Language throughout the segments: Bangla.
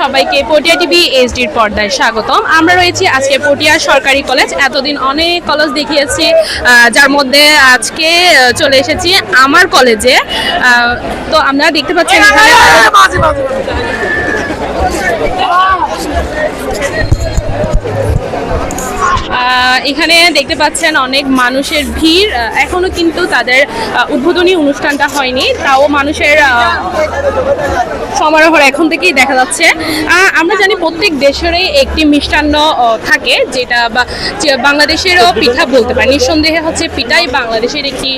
সবাইকে পটিয়া টিভি এইচডির পর্দায় স্বাগতম। আমরা রয়েছি আজকে পটিয়া সরকারি কলেজ। এতদিন অনেক কলেজ দেখিয়েছি যার মধ্যে আজকে চলে এসেছি আমার কলেজে। তো আমরা দেখতে পাচ্ছি এখানে এখানে দেখতে পাচ্ছেন অনেক মানুষের ভিড়। আহ, এখনও কিন্তু তাদের উদ্বোধনী অনুষ্ঠানটা হয়নি তাও মানুষের সমারোহ এখন থেকেই দেখা যাচ্ছে। আমরা জানি প্রত্যেক দেশেরই একটি মিষ্টান্ন থাকে যেটা বাংলাদেশেরও পিঠা বলতে পারি। নিঃসন্দেহে হচ্ছে পিঠাই বাংলাদেশের একটি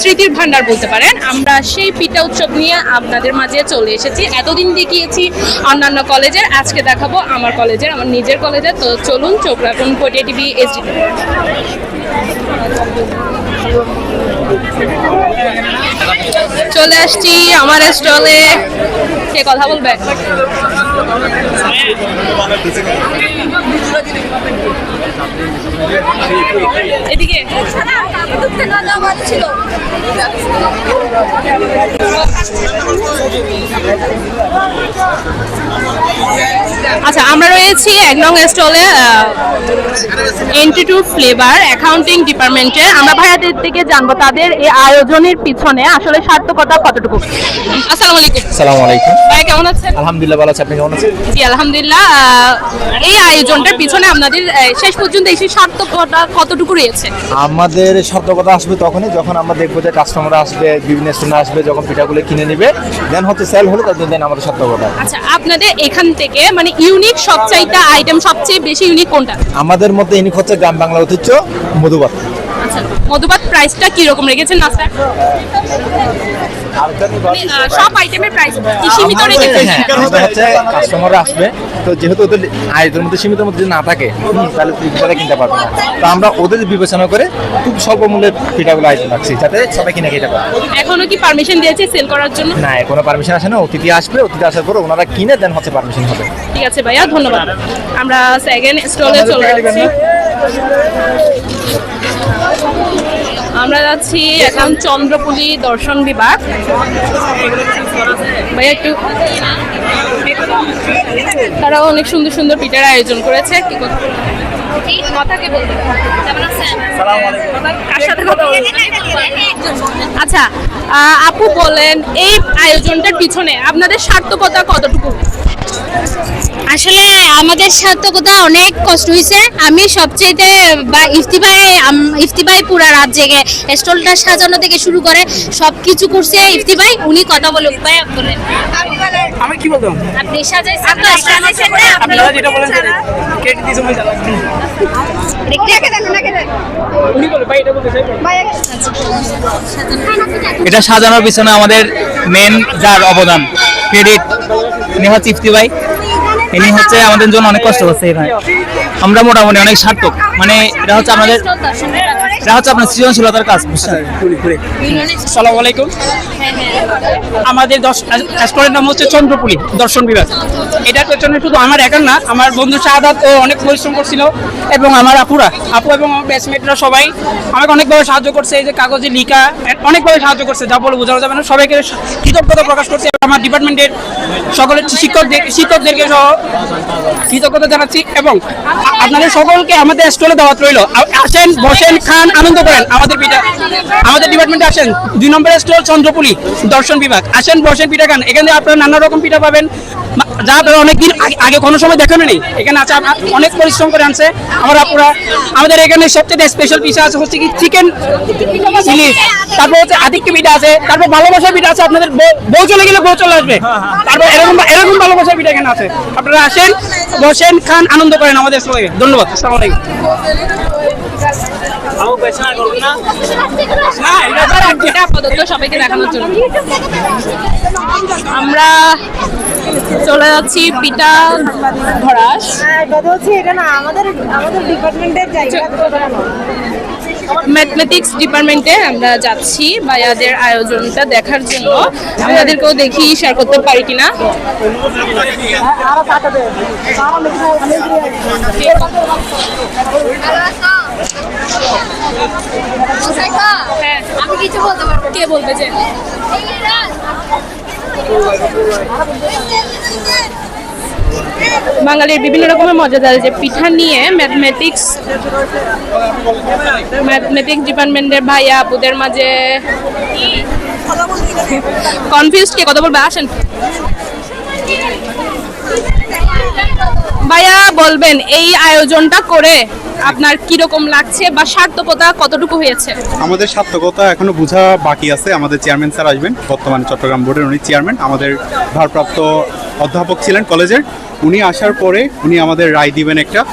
স্মৃতির ভান্ডার বলতে পারেন। আমরা সেই পিঠা উৎসব নিয়ে আপনাদের মাঝে চলে এসেছি। এতদিন দেখিয়েছি অন্যান্য কলেজের। আজকে দেখাবো আমার কলেজের আমার নিজের কলেজের। তো চলুন চোখ রাখুন পটিয়া টিভি এইচডি চলে আসছি আমার স্টলে। কে কথা বলবে? এদিকে। আচ্ছা আমরা রয়েছি এক নং স্টলে এন্ট্রি টু ফ্লেভার অ্যাকাউন্টিং ডিপার্টমেন্টে আমরা ভাইয়াদের থেকে জানব তাদের এই আয়োজনের পিছনে আসলে সার্থকতা কতটুকু? আসসালামু আলাইকুম। সালাম আলাইকুম। ভাই কেমন আছেন? আলহামদুলিল্লাহ ভালো আছে। আপনি কেমন আছেন? জি আলহামদুলিল্লাহ এই আয়োজনটার পিছনে আপনাদের শেষ পর্যন্ত এই সার্থকতা কতটুকু রয়েছে? আমাদের সার্থকতা আসবে তখনই যখন আমরা দেখব যে কাস্টমার আসবে বিভিন্ন স্টুডেন্ট আসবে যখন পিঠাগুলো কিনে নেবে দেন হচ্ছে সেল হলে তাদের দেন আমাদের সার্থকতা। আচ্ছা আপনাদের এখান থেকে মানে ইউনিক সবচাইতে আইটেম সবচেয়ে বেশি ইউনিক কোনটা? আমাদের মধ্যে ইউনিক হচ্ছে গ্রাম বাংলা ঐতিহ্য মধুবাত। মধুবাত প্রাইসটা কি রকম রেখেছেন না স্যার মানে, সব আইটেমের প্রাইস কি সীমিত রেখেছেন? হ্যাঁ, আমাদের হচ্ছে কাস্টমার আসবে। তো যেহেতু ওদের মধ্যে সীমিত মধ্যে যদি না থাকে হুম, তাহলে পিঠাটা কিনতে পারবে না। তো আমরা ওদের বিবেচনা করে খুব স্বল্প মূল্যের পিঠাগুলো আয়োজন রাখছি যাতে সবাই কিনে খেতে পারে। এখনও কি পারমিশন দিয়েছে সেল করার জন্য? না পারমিশন আসে না অতিথি আসবে অতিথি আসার পর ওনারা কিনে দেন হচ্ছে পারমিশন হবে। ঠিক আছে ভাইয়া ধন্যবাদ। আমরা সেকেন্ড স্টলে চলে যাচ্ছি। আমরা যাচ্ছি এখন চন্দ্রপুলি দর্শন বিভাগ। ভাইয়া, একটু তারাও অনেক সুন্দর সুন্দর পিঠার আয়োজন করেছে। কি? আচ্ছা আপু বলেন, এই আয়োজনটার পিছনে আপনাদের সার্থকতা কতটুকু? আসলে আমাদের সার্থকতা অনেক কষ্ট হয়েছে আমি সবচেয়ে বা ইফতিবাই ইফতিবাই পুরা রাত জেগে স্টলটা সাজানো থেকে শুরু করে সব কিছু করছে ইফতিবাই উনি কথা বলুক। ভাই বলেন আমি কি বলতাম? আপনি সাজাইছেন তো সাজাইছেন না আপনি যেটা বলেন। কেটে এটা বলতে চাই। এটা সাজানোর পিছনে আমাদের মেন যার অবদান ক্রেডিট ইনি হচ্ছে ইফতি ভাই ইনি হচ্ছে আমাদের জন্য অনেক কষ্ট করছে ভাই। আমরা মোটামুটি অনেক সার্থক। মানে এটা হচ্ছে আমাদের এটা হচ্ছে আপনার সৃজনশীলতার কাজ বুঝছেন? সালাম আলাইকুম আমাদের নাম হচ্ছে চন্দ্রপুলি দর্শন বিভাগ। এটার পেছনে শুধু আমার একার না আমার বন্ধু শাহাদাত অনেক পরিশ্রম করছিল এবং আমার আপুরা আপু এবং আমার ব্যাচমেটরা সবাই আমাকে অনেকভাবে সাহায্য করছে এই যে কাগজে লিখা অনেকভাবে সাহায্য করছে যা বলে বোঝানো যাবে না সবাইকে কৃতজ্ঞতা প্রকাশ করছে আমার ডিপার্টমেন্টের সকলের শিক্ষকদের শিক্ষকদেরকে সহ কৃতজ্ঞতা জানাচ্ছি এবং আপনাদের সকলকে আমাদের স্টলে দাওয়াত রইল। আসেন বসেন খান আনন্দ করেন। আমাদের পিঠা আমাদের ডিপার্টমেন্টে আসেন। দুই নম্বর স্টল চন্দ্রপুলি দর্শন বিভাগ। আসেন বসেন পিঠা খান। এখানে আপনারা নানা রকম পিঠা পাবেন। যা আপনারা অনেকদিন আগে- কোনো সময় দেখেন নেই। এখানে আছে অনেক পরিশ্রম করে আনছে। আমার আপুরা আমাদের এখানে সবচেয়ে স্পেশাল পিঠা আছে হচ্ছে কি চিকেন ইলিশ তারপর হচ্ছে আদিত্য পিঠা আছে। তারপর ভালোবাসার পিঠা আছে আপনাদের বউ- চলে গেলে বউ চলে আসবে। তারপর এরকম এরকম ভালোবাসার পিঠা এখানে আছে। আপনারা আসেন বসেন খান আনন্দ করেন আমাদের সবাই। ধন্যবাদ। আসসালামু আলাইকুম। এটা আপাতত সবাইকে দেখানোর জন্য। আমরা চলে যাচ্ছি পিতা ধরাস। কথা হচ্ছে এটা না আমাদের আমাদের ডিপার্টমেন্টের জায়গা ম্যাথমেটিক্স ডিপার্টমেন্টে আমরা যাচ্ছি ভাইয়াদের আয়োজনটা দেখার জন্য। আপনাদেরকেও দেখি শেয়ার করতে পারি কিনা। হ্যাঁ আমি কিছু বলতে পারব কে বলবে যে, বাঙালির বিভিন্ন রকমের মজাদার, যে পিঠা নিয়ে ম্যাথমেটিক্স ম্যাথমেটিক্স ডিপার্টমেন্টের ভাইয়া, আপুদের মাঝে কনফিউজ কে কথা বলবে? আসেন। ভাইয়া, বলবেন, এই আয়োজনটা করে আপনার কীরকম লাগছে বা সার্থকতা কতটুকু হয়েছে? আমাদের সার্থকতা এখনও বোঝা বাকি আছে। আমাদের চেয়ারম্যান স্যার আসবেন। বর্তমানে চট্টগ্রাম বোর্ডের উনি চেয়ারম্যান। আমাদের ভারপ্রাপ্ত অধ্যাপক ছিলেন কলেজের। উনি আসার পরে উনি আমাদের রায় দিবেন একটা।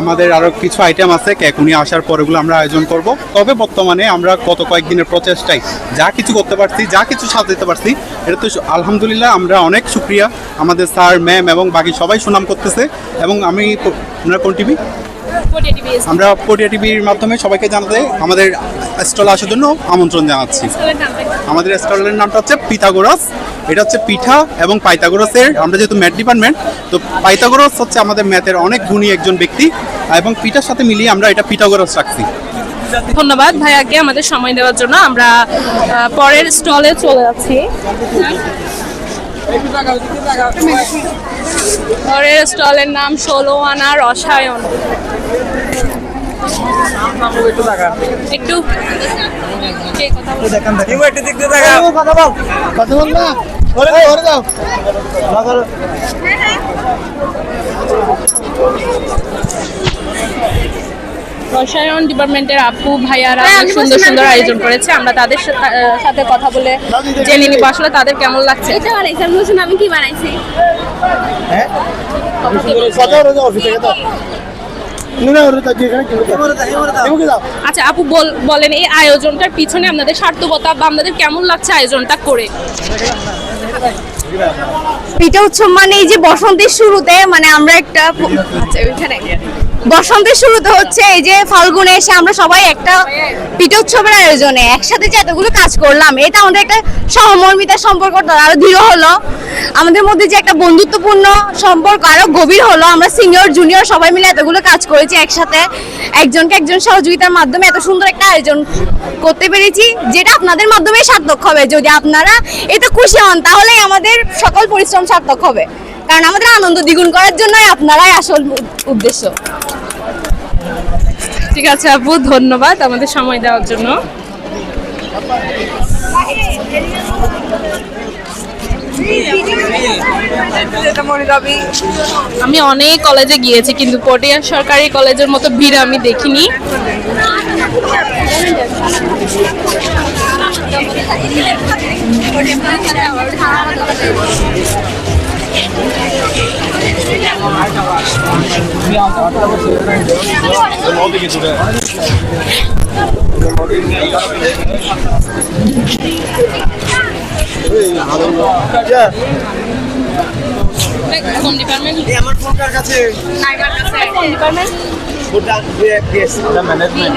আমাদের আরও কিছু আইটেম আছে কেক উনি আসার পরে ওগুলো আমরা আয়োজন করব। তবে বর্তমানে আমরা গত কয়েকদিনের প্রচেষ্টায় যা কিছু করতে পারছি, যা কিছু সাজাতে পারছি, এটা তো আলহামদুলিল্লাহ আমরা অনেক সুক্রিয়া আমাদের স্যার ম্যাম এবং বাকি সবাই সুনাম করতেছে। এবং আমি আপনারা কোন টিভি আমরা পটিয়া টিভির মাধ্যমে সবাইকে জানাতে আমাদের স্টলে আসার জন্য আমন্ত্রণ জানাচ্ছি। আমাদের স্টলের নামটা হচ্ছে পিথাগোরাস। এটা হচ্ছে পিঠা এবং পাইথাগোরাসের আমরা যেহেতু ম্যাথ ডিপার্টমেন্ট তো পাইথাগোরাস হচ্ছে আমাদের ম্যাথের অনেক গুণী একজন ব্যক্তি এবং পিঠার সাথে মিলিয়ে আমরা এটা পিথাগোরাস রাখছি। ধন্যবাদ ভাইয়াকে আমাদের সময় দেওয়ার জন্য। আমরা পরের স্টলে চলে যাচ্ছি। পরের স্টলের নাম ষোলো আনা রসায়ন। একটু কে কথা বলছে? রসায়ন ডিপার্টমেন্টের আপু ভাইয়ারা অনেক সুন্দর সুন্দর আয়োজন করেছে। আমরা তাদের সাথে কথা বলে জেনে নিব আসলে তাদের কেমন লাগছে। এটা বানাইছি আমি বলছি আমি কি বানাইছি? আচ্ছা আপু বল- বলেন এই আয়োজনটার পিছনে আপনাদের সার্থকতা বা আপনাদের কেমন লাগছে আয়োজনটা করে? পিঠা উৎসব মানে এই যে বসন্তের শুরুতে মানে আমরা একটা আচ্ছা ওইখানে। বসন্তের শুরুতে হচ্ছে এই যে ফাল্গুনে এসে আমরা সবাই একটা পিঠা উৎসবের আয়োজনে একসাথে যে এতগুলো কাজ করলাম, এটা আমাদের একটা সহমর্মিতার সম্পর্ক আরও দৃঢ় হলো। আমাদের মধ্যে যে একটা বন্ধুত্বপূর্ণ সম্পর্ক আরও গভীর হলো। আমরা সিনিয়র, জুনিয়র সবাই মিলে এতগুলো কাজ করেছি একসাথে। একজনকে একজন সহযোগিতার মাধ্যমে এত সুন্দর একটা আয়োজন করতে পেরেছি, যেটা আপনাদের মাধ্যমে সার্থক হবে। যদি আপনারা এতে খুশি হন, তাহলেই আমাদের সকল পরিশ্রম সার্থক হবে। কারণ আমাদের আনন্দ দ্বিগুণ করার জন্যই আপনারাই আসল উদ্দেশ্য। ঠিক আছে আপু, ধন্যবাদ আমাদের সময় দেওয়ার জন্য। আমি অনেক কলেজে গিয়েছি, কিন্তু পটিয়া সরকারি কলেজের মতো ভিড় আমি দেখিনি। Yeah. কোন ডিপার্টমেন্ট আমার ফোন কার কাছে কোন department BS management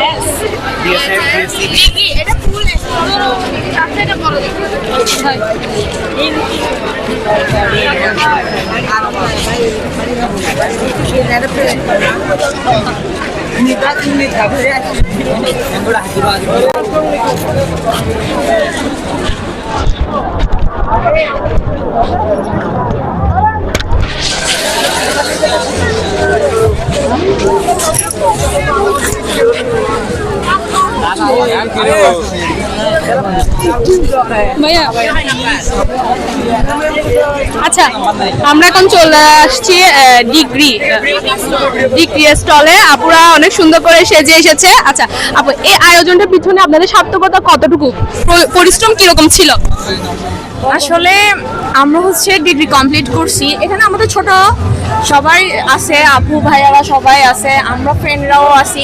BSF BSc আচ্ছা আমরা এখন চলে আসছি ডিগ্রি ডিগ্রি স্টলে। আপুরা অনেক সুন্দর করে সেজে এসেছে। আচ্ছা আপু, এই আয়োজনটার পিছনে আপনাদের সার্থকতা কতটুকু? পরিশ্রম কীরকম ছিল? আসলে আমরা হচ্ছে ডিগ্রি কমপ্লিট করছি। এখানে আমাদের ছোট সবাই আছে, আপু, ভাইয়ারা সবাই আছে, আমরা ফ্রেন্ডরাও আছি।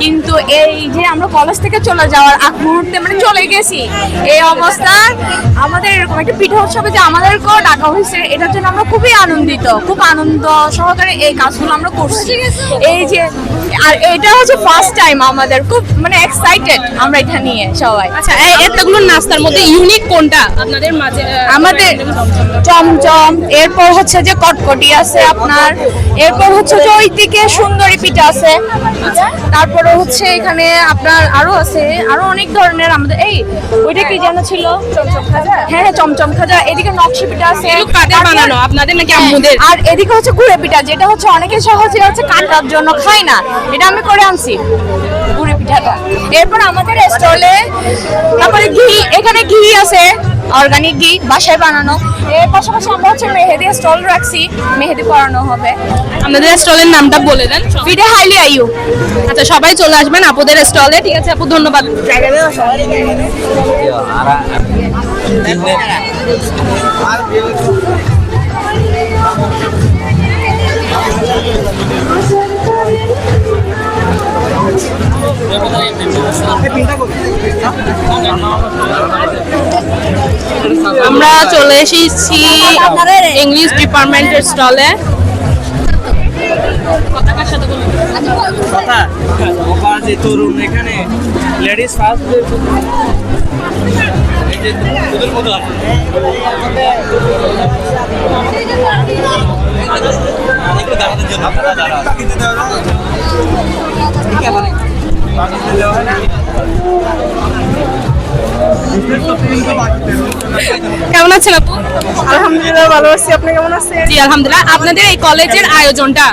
কিন্তু এই যে আমরা কলেজ থেকে চলে যাওয়ার আগ মুহূর্তে মানে চলে গেছি, এই অবস্থা, আমাদের এরকম একটা পিঠা উৎসবে যে আমাদেরকেও ডাকা হয়েছে, এটার জন্য আমরা খুবই আনন্দিত, খুব আনন্দ সহকারে এই কাজগুলো আমরা করছি। এই যে, আর এটা হচ্ছে ফার্স্ট টাইম আমাদের, খুব মানে এক্সাইটেড আমরা এটা নিয়ে সবাই। আচ্ছা এতগুলো নাস্তার মধ্যে ইউনিক কোনটা আপনাদের আমাদের চমচম এরপর হচ্ছে যে কটকটি আছে আপনার এরপর হচ্ছে যে ওই দিকে সুন্দরী পিঠা আছে। তারপরে হচ্ছে এখানে আপনার আরও আছে আরও অনেক ধরনের আমাদের এই ওইটা কি যেন ছিল? হ্যাঁ হ্যাঁ চমচম খাজা এদিকে নকশি পিঠা আছে। বানানো? আপনাদের নাকি হ্যাঁ, আম্মুদের? আর এদিকে হচ্ছে গুড়ে পিঠা যেটা হচ্ছে অনেকে সহজে হচ্ছে কাটার জন্য খায় না। এটা আমি করে আনছি গুড়ে পিঠাটা। এরপর আমাদের স্টলে তারপরে ঘি এখানে ঘি আছে। অর্গানিক ঘি বাসায় বানানো। এর পাশাপাশি আমরা হচ্ছে মেহেদি স্টল রাখছি মেহেদি পরানো হবে। আপনাদের স্টলের নামটা বলে দেন। ফিডে হাইলি আইউ আচ্ছা সবাই চলে আসবেন আপুদের স্টলে ঠিক আছে? আপু ধন্যবাদ। আমরা চলে এসেছি ইংলিশ ডিপার্টমেন্টের স্টলে তরুণ এখানে লেডিস ফার্স্ট একটু দাঁড়ানোর জন্য কেমন আছেন আপু? আলহামদুলিল্লাহ ভালো আছি। আপনি কেমন আছেন? জি আলহামদুলিল্লাহ। আপনাদের এই কলেজের আয়োজনটা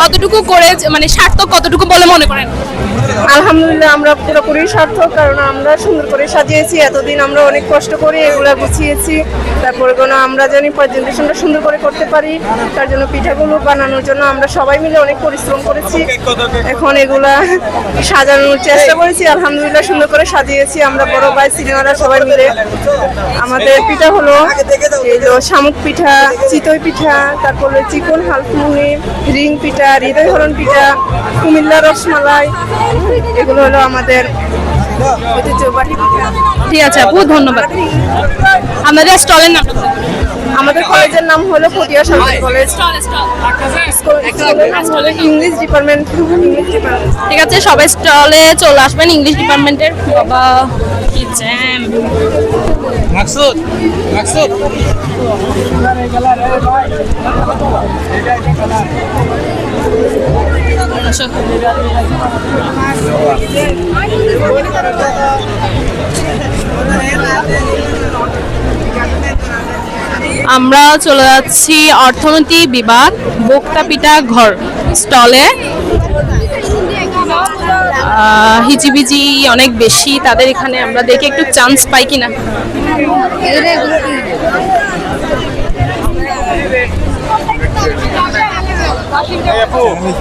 কতটুকু করে মানে সার্থক কতটুকু বলে মনে করেন? আলহামদুলিল্লাহ আমরা পুরোপুরি সার্থক কারণ আমরা সুন্দর করে সাজিয়েছি। এতদিন আমরা অনেক কষ্ট করে এগুলা গুছিয়েছি। তারপরে কোনো আমরা জানি প্রেজেন্টেশনটা সুন্দর করে করতে পারি। তার জন্য পিঠাগুলো বানানোর জন্য আমরা সবাই মিলে অনেক পরিশ্রম করেছি। এখন এগুলা সাজানোর চেষ্টা করেছি। আলহামদুলিল্লাহ সুন্দর করে সাজিয়েছি। আমরা বড় ভাই সিনেমারা সবাই মিলে আমাদের পিঠা হলো শামুক পিঠা, চিতই পিঠা, তারপরে চিকন হালফুনি রিং পিঠা হৃদয় হরণ পিঠা, কুমিল্লা রসমালাই, এগুলো হলো আমাদের ঐতিহ্যবাহী পিঠা। ঠিক আছে আপু, ধন্যবাদ। আপনাদের স্টলের নাম আমাদের কলেজের নাম হলো পটিয়া সরকারি কলেজ। ইংলিশ ডিপার্টমেন্ট ঠিক আছে সবাই স্টলে চলে আসবেন ইংলিশ ডিপার্টমেন্টের বাবা কি জ্যাম মাকসুদ মাকসুদ। আমরা চলে যাচ্ছি অর্থনীতি বিভাগ বক্তা পিঠা ঘর স্টলে। হিজিবিজি অনেক বেশি তাদের এখানে আমরা দেখে একটু চান্স পাই কিনা।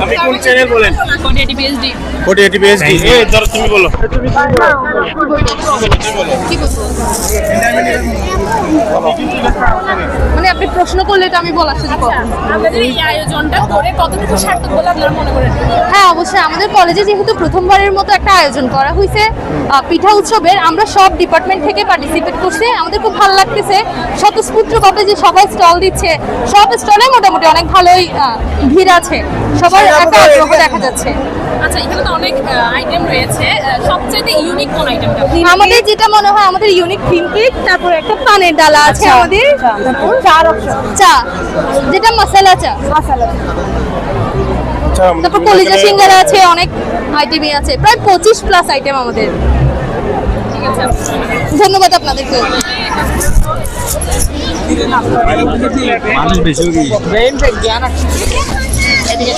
আপনি কোন চ্যানেল বলেন? ওটি এটি বিএসডি এই ধরো তুমি বলো। মানে আপনি প্রশ্ন করলে তো আমি বলার সুযোগ আপনাদের এই আয়োজনটা করে কতটুকু সার্থক বলে আপনারা মনে করেন? হ্যাঁ অবশ্যই। আমাদের কলেজে যেহেতু প্রথমবারের মতো একটা আয়োজন করা হয়েছে পিঠা উৎসবের আমরা সব ডিপার্টমেন্ট থেকে পার্টিসিপেট করছি। আমাদের খুব ভালো লাগতেছে। স্বতঃস্ফূর্তভাবে যে সবাই স্টল দিচ্ছে সব স্টলে মোটামুটি অনেক ভালোই ভিড় আছে। সবার একটা আগ্রহ দেখা যাচ্ছে। আচ্ছা এখানে তো অনেক আইটেম রয়েছে। সবচাইতে ইউনিক কোন আইটেমটা আমাদের যেটা মনে হয় আমাদের ইউনিক ক্রিম কেক তারপর একটা পানের ডালা আছে আমাদের। চা যেটা মশলা চা। তারপর কলিজা সিঙ্গারা আছে অনেক আইটেমই আছে। প্রায় পঁচিশ প্লাস আইটেম আমাদের। ধন্যবাদ আপনাদেরকে। মানুষ বেশি এদিকে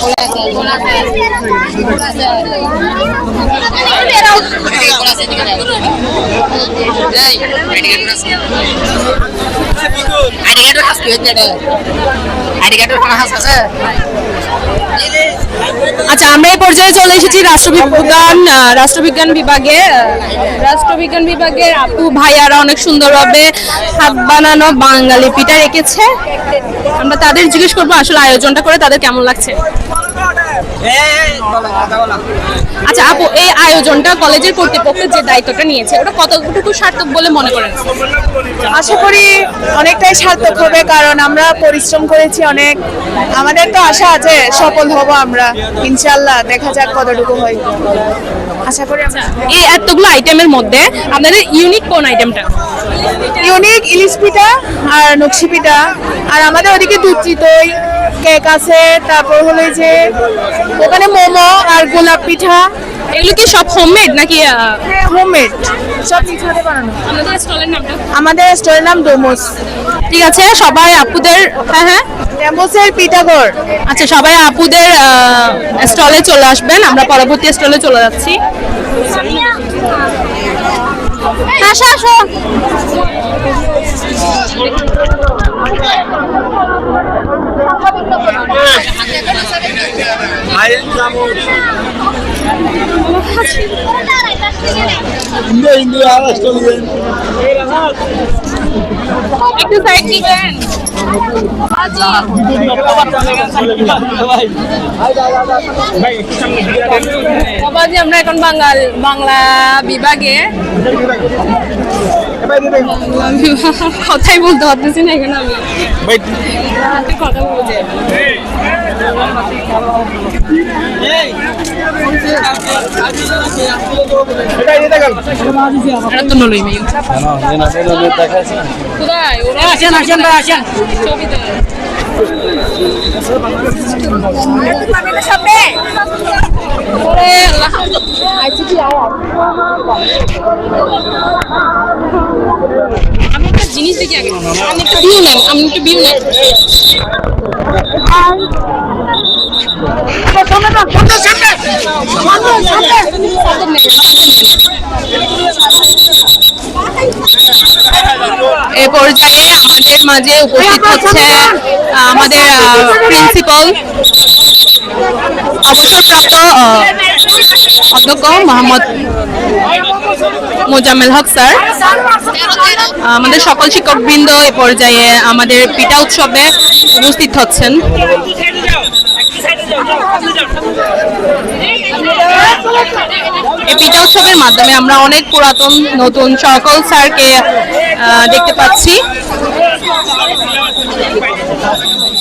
আচ্ছা আমরা এই পর্যায়ে চলে এসেছি রাষ্ট্রবিজ্ঞান রাষ্ট্রবিজ্ঞান বিভাগে। রাষ্ট্রবিজ্ঞান বিভাগের আপু ভাইয়ারা অনেক সুন্দরভাবে হাত বানানো বাঙালি পিঠা রেখেছে। আমরা তাদের জিজ্ঞেস করব আসলে আয়োজনটা করে তাদের কেমন লাগছে? আচ্ছা আপু, এই আয়োজনটা কলেজের কর্তৃপক্ষের যে দায়িত্বটা নিয়েছে, ওটা কতটুকু সার্থক বলে মনে করেন? আশা করি অনেকটাই সার্থক হবে, কারণ আমরা পরিশ্রম করেছি অনেক। আমাদের তো আশা আছে, সফল হব আমরা। ইনশাল্লাহ দেখা যাক কতটুকু হয়। আশা করি এই এতগুলো আইটেমের মধ্যে আপনাদের ইউনিক কোন আইটেমটা ইউনিক ইলিশ পিঠা আর নকশি পিঠা। আর আমাদের ওদিকে দুধ চিতই কেক আছে তারপর হলো যে ওখানে মোমো আর গোলাপ পিঠা। এগুলো কি সব হোমমেড নাকি হোমমেড সব কিছু হাতে বানানো আপনাদের স্টলের নামটা? আমাদের স্টোরের নাম ডোমোস ঠিক আছে সবাই আপুদের হ্যাঁ হ্যাঁ? ডোমোসের পিঠাঘর আচ্ছা সবাই আপুদের স্টলে চলে আসবেন আমরা পরবর্তী স্টলে চলে যাচ্ছি। আসো আসো। একটু সাইড দিবেন বাবাজি আমরা এখন বাঙাল বাংলা বিভাগে। কথাই বলতে পারতেছি না এখানে আমি। কথা বলতে আসেন আসেন ভাই আসেন আমি জিনিস দেখি আগে? আমি একটু ভিউ নেন, আমি একটু ভিউ নেন এ পর্যায়ে আমাদের মাঝে উপস্থিত হচ্ছে আমাদের প্রিন্সিপাল অবসরপ্রাপ্ত অধ্যক্ষ মোহাম্মদ মোজাম্মেল হক স্যার। আমাদের সকল শিক্ষকবৃন্দ এ পর্যায়ে আমাদের পিঠা উৎসবে উপস্থিত হচ্ছেন। এই পিঠা উৎসবের মাধ্যমে আমরা অনেক পুরাতন, নতুন সকল স্যারকে দেখতে পাচ্ছি।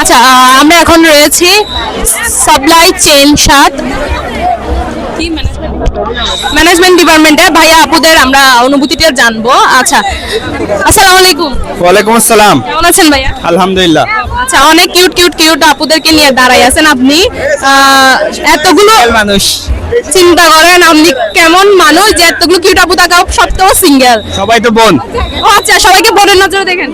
আচ্ছা আমরা এখন রয়েছি সাপ্লাই চেন সাত। ম্যানেজমেন্ট ডিপার্টমেন্টে ভাইয়া আপুদের আমরা অনুভূতিটা জানব। আচ্ছা আসসালামু আলাইকুম। ওয়ালাইকুম আসসালাম। কেমন আছেন ভাইয়া? আলহামদুলিল্লাহ। আচ্ছা অনেক কিউট কিউট কিউট আপুদেরকে নিয়ে দাঁড়াই আছেন আপনি। আহ, এতগুলো মানুষ। চিন্তা করেন আপনি কেমন মানুষ যে এতগুলো কিউট আপু থাকা সত্ত্বেও সিঙ্গেল সবাই তো বোন। ও আচ্ছা সবাইকে বোনের নজরে দেখেন।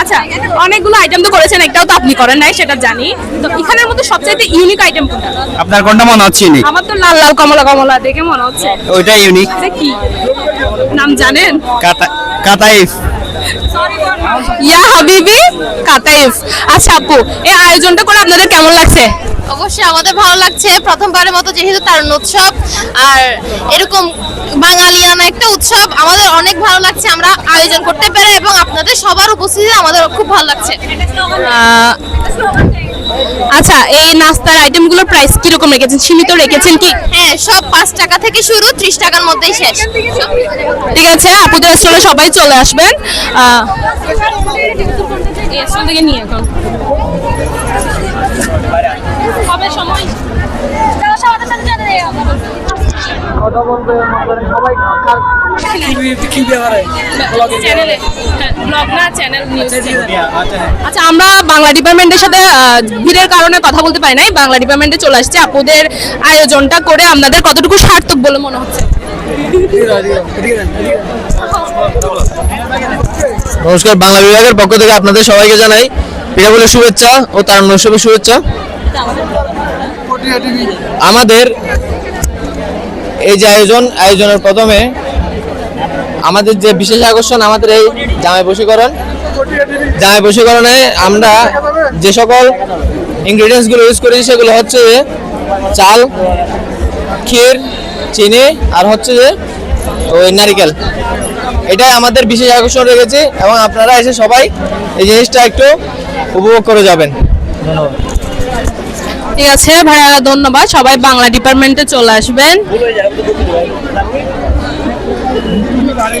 আচ্ছা অনেকগুলো আইটেম তো করেছেন একটাও তো আপনি করেন নাই সেটা জানি। তো এখানের মধ্যে সবচাইতে ইউনিক আইটেম কোনটা? আপনার কোনটা মনে হচ্ছে ইউনিক আমার তো লাল লাল কমলা কমলা দেখে মনে হচ্ছে। ওইটা ইউনিক কি? নাম জানেন? কাতা কাতাইফ। ইয়া হাবিবি কাতাইফ। আচ্ছা আপু এই আয়োজনটা করে আপনাদের কেমন লাগছে? অবশ্যই আমাদের ভালো লাগছে। প্রথমবারের মতো যেহেতু তারুণ উৎসব আর এরকম বাঙালিয়ানা একটা উৎসব আমাদের অনেক ভালো লাগছে আমরা আয়োজন করতে পেরে এবং আপনাদের সবার উপস্থিতি আমাদের খুব ভালো লাগছে। আচ্ছা এই নাস্তার আইটেমগুলোর প্রাইস কীরকম রেখেছেন? সীমিত রেখেছেন কি? হ্যাঁ সব পাঁচ টাকা থেকে শুরু ত্রিশ টাকার মধ্যেই শেষ। ঠিক আছে আপুদের স্টলে সবাই চলে আসবেন। নিয়ে এখন। আচ্ছা আমরা বাংলা ডিপার্টমেন্টের সাথে ভিড়ের কারণে কথা বলতে পারি নাই। বাংলা ডিপার্টমেন্টে চলে আসছে আপুদের আয়োজনটা করে। আপনাদের কতটুকু সার্থক বলে মনে হচ্ছে? নমস্কার বাংলা বিভাগের পক্ষ থেকে আপনাদের সবাইকে জানাই পিঠাগুলোর শুভেচ্ছা ও তার উৎসবের শুভেচ্ছা আমাদের এই যে আয়োজন আয়োজনের প্রথমে আমাদের যে বিশেষ আকর্ষণ আমাদের এই জামাই বশীকরণ। জামাই বশীকরণে আমরা যে সকল ইনগ্রিডিয়েন্টসগুলো ইউজ করি সেগুলো হচ্ছে যে চাল ক্ষীর চিনি আর হচ্ছে যে ওই নারিকেল। এটাই আমাদের বিশেষ আকর্ষণ রেখেছে এবং আপনারা এসে সবাই এই জিনিসটা একটু উপভোগ করে যাবেন। ঠিক আছে ভাইয়া ধন্যবাদ। সবাই বাংলা ডিপার্টমেন্টে চলে আসবেন। गाड़ी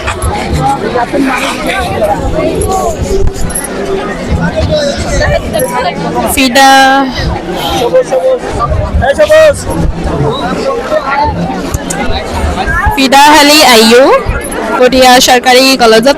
ফিডা। ফিডা হালি আইয়ু পটিয়া সরকারি কলেজত।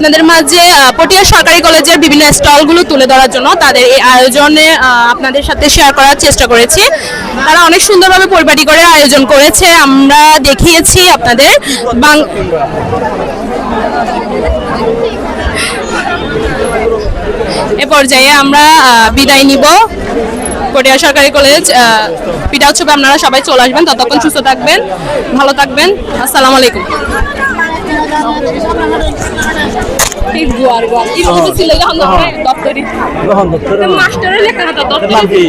আপনাদের মাঝে পটিয়া সরকারি কলেজের বিভিন্ন স্টলগুলো তুলে ধরার জন্য তাদের এই আয়োজনে আপনাদের সাথে শেয়ার করার চেষ্টা করেছি। তারা অনেক সুন্দরভাবে পরিপাটি করে আয়োজন করেছে। আমরা দেখিয়েছি আপনাদের বাং এ পর্যায়ে আমরা বিদায় নিব। পটিয়া সরকারি কলেজ পিঠা উৎসবে আপনারা সবাই চলে আসবেন। ততক্ষণ সুস্থ থাকবেন, ভালো থাকবেন। আসসালামু আলাইকুম। গুয়ার গুয়ার এই ছিল দপ্তরি। মাস্টারের লেখা হাতে দপ্তরি।